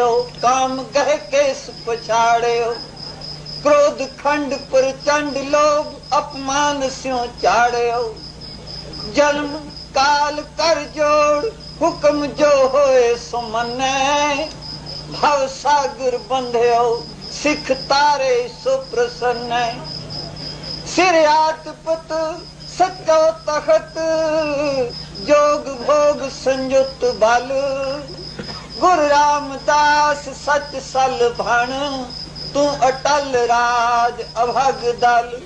ਹੋ ਕਾਮ ਕਹਿ ਕੇ ਪਛਾੜਿਓ ਕ੍ਰੋਧ ਖੰਡ ਪ੍ਰਚੰਡ ਲੋਭ ਅਪਮਾਨ ਸਿਉ ਚਾੜਿਓ। ਜਨਮ ਕਾਲ ਕਰ ਜੋੜ, ਹੁਕਮ ਜੋ ਹੋਏ ਸੋ ਭਵ ਸਾਗਰ ਬੰਧਿਓ, ਸਿੱਖ ਤਾਰੇ ਸੋ ਪ੍ਰਸੰਨੈ। ਸਿਰ ਆਤ ਸਚੋ ਤਖਤ, ਜੋਗ ਭੋਗ ਸੰਜੁਤ ਬਲ। ਗੁਰ ਰਾਮਦਾਸ ਸਚ ਸਲ ਭਣ, ਤੂੰ ਅਟਲ ਰਾਜ ਅਭਗ ਦਲ।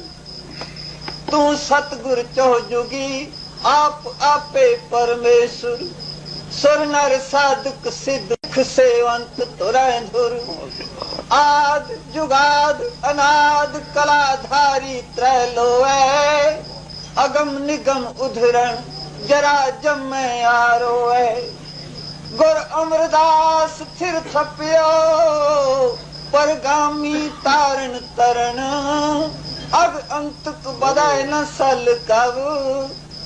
ਤੂੰ ਸਤਗੁਰ ਚੋ ਜੁਗੀ, ਆਪ ਆਪੇ ਪਰਮੇਸ਼ਰ। ਸੁਰ ਨਰ ਸਾਧਕ ਸਿੱਧ ਸੇਵੰਤ ਤੁਰੈ ਧੁਰ। ਆਦ ਜੁਗਾਦ ਅਨਾਦ ਕਲਾਧਾਰੀ ਤ੍ਰੈ ਲੋਐ। ਅਗਮ ਨਿਗਮ ਉਧਰਣ, ਜਰਾ ਜਮੈ ਆਰੋਐ। ਗੁਰ ਅਮਰਦਾਸ ਥਿਰ ਥਪਿਓ ਪਰਗਾਮੀ ਤਾਰਨ ਤਰਨ। ਅਗ ਅੰਤਕ ਬਦਾਇ ਨ ਸਲ ਕਵ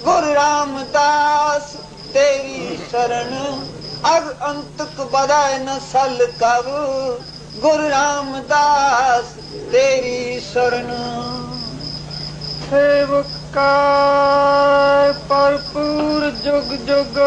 ਗੁਰ ਰਾਮਦਾਸ ਤੇਰੀ ਸ਼ਰਨ। ਅਗ ਅੰਤਕ ਬਦੈ ਨ ਸਲ ਕਵ ਗੁਰ ਰਾਮਦਾਸ ਤੇਰੀ ਸ਼ਰਨ। ਸੇਵਕਾ ਭਰਪੂਰ ਜੁਗ ਜੁਗ।